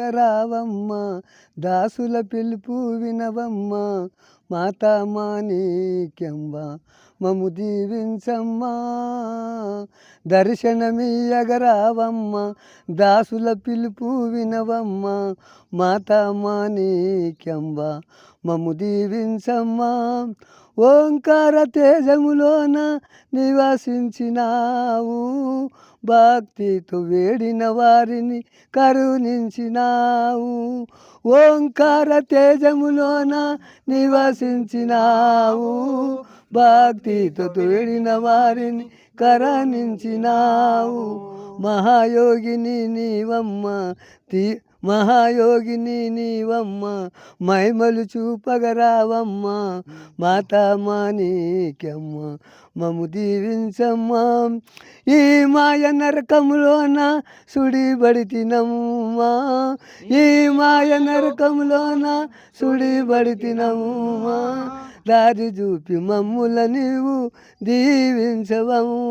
రావమ్మ దాసుల పిలుపు వినవమ్మా మాతా మాణిక్యంబ మము దీవించమ్మా. దర్శనమీయగరావమ్మ దాసుల పిలుపు వినవమ్మా మాతా మాణిక్యంబ మము దీవించమ్మా. ఓంకార తేజములోన నివసించినావు. భక్తితో వేడిన వారిని కరుణించినావు. ఓంకార తేజములోన నివసించినావు. భక్తితో వేడిన వారిని కరణించినావు మహాయోగిని నీవమ్మ తీ మహాయోగిని నీవమ్మ మైమలు చూపగరావమ్మ మాతా మము దీవించమ్మా. ఈ మాయ నరకములోన సుడిబడి తినమ్మా ఈ మాయ నరకములోన సుడిబడి తినమ్మా దారి చూపి మమ్ముల నీవు దీవించవమ్మా.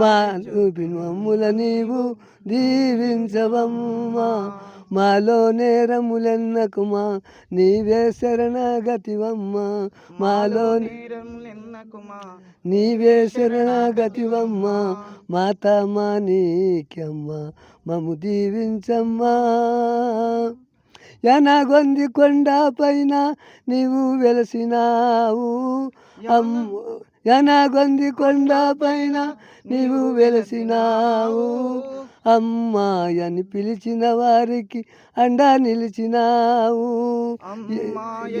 మా చూపి మమ్ముల నీవు దీవించవమ్మా మాలో నేరములెన్నకుమా నీవే శరణగతివమ్మ మాలో నిన్నకుమా నీవే శరణగతివమ్మ మాత మాణిక్యమ్మ మము దీవించమ్మా యనగొంది కొండ పైన నీవు వెలసినావు. అమ్మ యనగొంది కొండ పైన నీవు వెలసినావు. అమ్మాయని పిలిచిన వారికి అండా నిలిచినావు.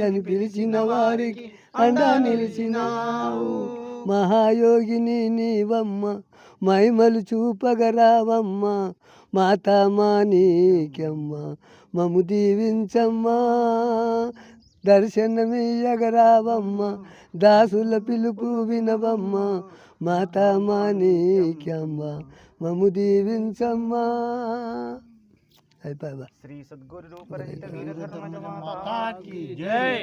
అని పిలిచిన వారికి అండా నిలిచినావు. మహాయోగిని నీవమ్మ మైమలు చూపగరావమ్మ మాతా మాణిక్యమ్మ మము దీవించమ్మా దర్శనమియ్యగరావమ్మ దాసుల పిలుపు వినవమ్మ మాతా మాణిక్యమ్మ మము దీవించమ్మా. అయిపోయా శ్రీ సద్గురు రూపరహిత వీరధర్మ మాతా కీ జై.